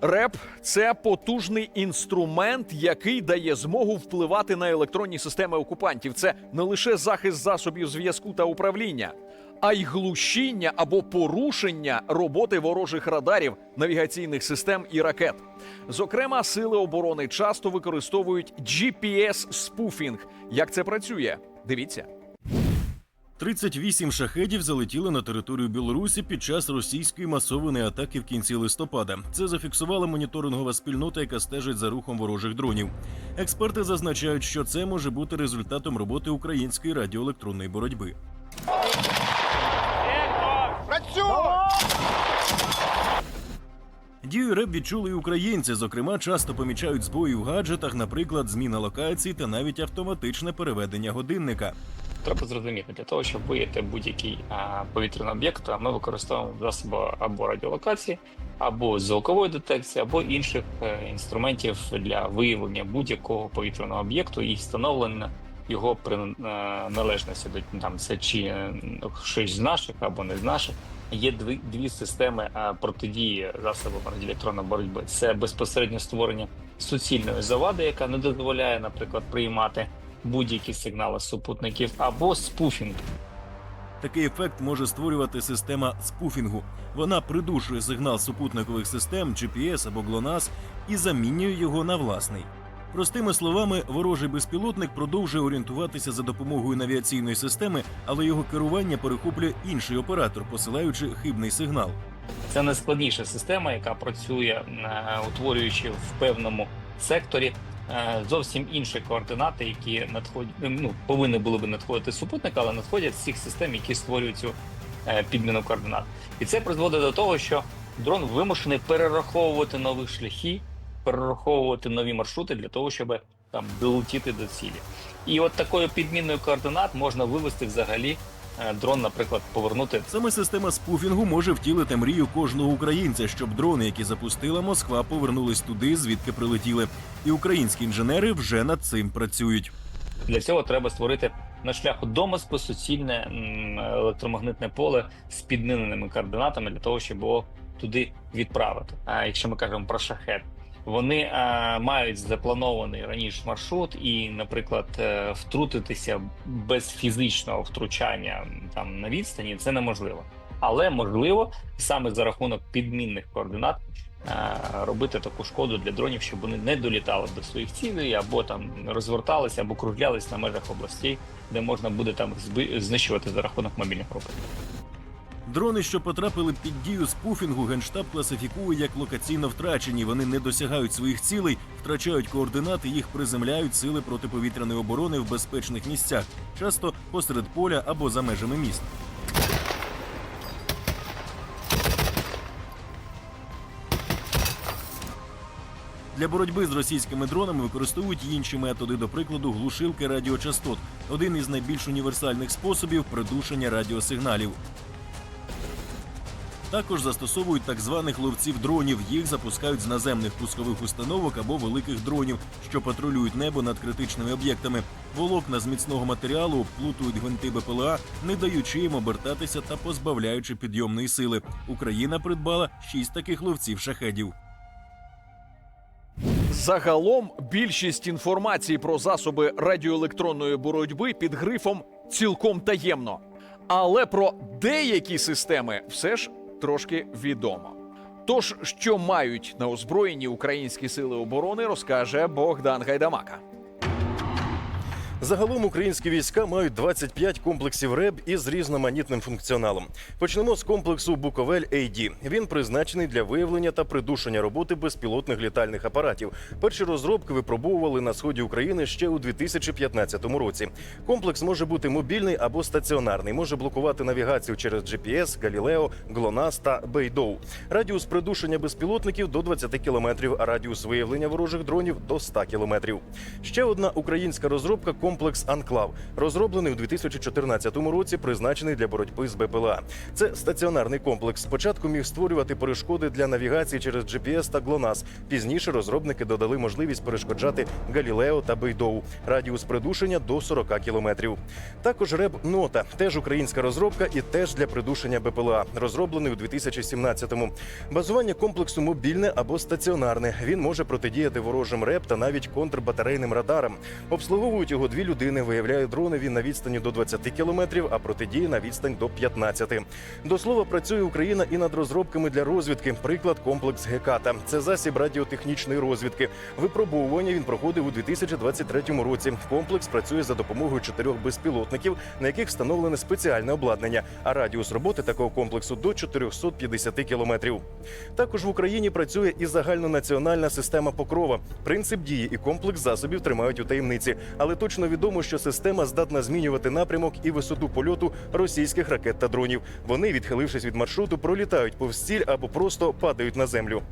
РЕП це потужний інструмент, який дає змогу впливати на електронні системи окупантів. Це не лише захист засобів зв'язку та управління, а й глушіння або порушення роботи ворожих радарів, навігаційних систем і ракет. Зокрема, сили оборони часто використовують GPS-спуфінг. Як це працює? Дивіться. 38 шахедів залетіли на територію Білорусі під час російської масованої атаки в кінці листопада. Це зафіксувала моніторингова спільнота, яка стежить за рухом ворожих дронів. Експерти зазначають, що це може бути результатом роботи української радіоелектронної боротьби. Дію РЕБ відчули і українці. Зокрема, часто помічають збої в гаджетах, наприклад, зміна локації та навіть автоматичне переведення годинника. Треба зрозуміти, для того, щоб виявити будь-який повітряний об'єкт, ми використовуємо засоби або радіолокації, або звукової детекції, або інших е, інструментів для виявлення будь-якого повітряного об'єкту і встановлення його приналежності до там це чи е, щось з наших або не з наших. Є дві, дві системи протидії засобам радіоелектронної боротьби. Це безпосередньо створення суцільної завади, яка не дозволяє, наприклад, приймати будь-які сигнали супутників, або спуфінг. Такий ефект може створювати система спуфінгу. Вона придушує сигнал супутникових систем GPS або GLONASS і замінює його на власний. Простими словами, ворожий безпілотник продовжує орієнтуватися за допомогою навіаційної системи, але його керування перехоплює інший оператор, посилаючи хибний сигнал. Це найскладніша система, яка працює, е, утворюючи в певному секторі зовсім інші координати, які надходять, ну повинні були би надходити з супутника, але надходять з цих систем, які створюють цю е, підміну координат. І це призводить до того, що дрон вимушений перераховувати нові шляхи, перераховувати нові маршрути для того, щоб там долетіти до цілі. І от такою підміною координат можна вивести взагалі е, дрон, наприклад, повернути Саме система спуфінгу може втілити мрію кожного українця, щоб дрони, які запустила Москва, повернулись туди, звідки прилетіли. І українські інженери вже над цим працюють. Для цього треба створити на шляху до суцільне електромагнитне поле з підміненими координатами для того, щоб його туди відправити. А якщо ми кажемо про шахет, вони а, мають запланований раніше маршрут, і, наприклад, е, втрутитися без фізичного втручання там на відстані це неможливо. Але можливо саме за рахунок підмінних координат е, робити таку шкоду для дронів, щоб вони не долітали до своїх цілей, або там розверталися, або кружлялись на межах областей, де можна буде там зби- знищувати за рахунок мобільних роботів. Дрони, що потрапили під дію спуфінгу, генштаб класифікує як локаційно втрачені. Вони не досягають своїх цілей, втрачають координати, їх приземляють сили протиповітряної оборони в безпечних місцях, часто посеред поля або за межами міст. Для боротьби з російськими дронами використовують інші методи, до прикладу, глушилки радіочастот один із найбільш універсальних способів придушення радіосигналів. Також застосовують так званих ловців дронів. Їх запускають з наземних пускових установок або великих дронів, що патрулюють небо над критичними об'єктами. Волокна з міцного матеріалу обплутують гвинти БПЛА, не даючи їм обертатися та позбавляючи підйомної сили. Україна придбала шість таких ловців шахедів. Загалом більшість інформації про засоби радіоелектронної боротьби під грифом цілком таємно. Але про деякі системи все ж трошки відомо. Тож, що мають на озброєнні українські сили оборони, розкаже Богдан Гайдамака. Загалом українські війська мають 25 комплексів РЕБ із різноманітним функціоналом. Почнемо з комплексу Буковель AD. Він призначений для виявлення та придушення роботи безпілотних літальних апаратів. Перші розробки випробовували на сході України ще у 2015 році. Комплекс може бути мобільний або стаціонарний, може блокувати навігацію через GPS, Галілео, GLONASS та Бейдоу. Радіус придушення безпілотників до 20 км, а радіус виявлення ворожих дронів до 100 км. Ще одна українська розробка комплекс Анклав, розроблений у 2014 році, призначений для боротьби з БПЛА. Це стаціонарний комплекс. Спочатку міг створювати перешкоди для навігації через GPS та GLONASS. Пізніше розробники додали можливість перешкоджати Галілео та Бейдоу. Радіус придушення до 40 кілометрів. Також РЕБ Нота, теж українська розробка і теж для придушення БПЛА, розроблений у 2017-му. Базування комплексу мобільне або стаціонарне. Він може протидіяти ворожим РЕБ та навіть контрбатарейним радарам. Обслуговують його дві людини. Виявляє дрони він на відстані до 20 кілометрів, а протидіє на відстань до 15. До слова, працює Україна і над розробками для розвідки. Приклад комплекс Геката. Це засіб радіотехнічної розвідки. Випробовування він проходив у 2023 році. Комплекс працює за допомогою чотирьох безпілотників, на яких встановлене спеціальне обладнання. А радіус роботи такого комплексу до 450 кілометрів. Також в Україні працює і загальнонаціональна система покрова. Принцип дії і комплекс засобів тримають у таємниці, але точно відомо, що система здатна змінювати напрямок і висоту польоту російських ракет та дронів. Вони, відхилившись від маршруту, пролітають повз ціль або просто падають на землю.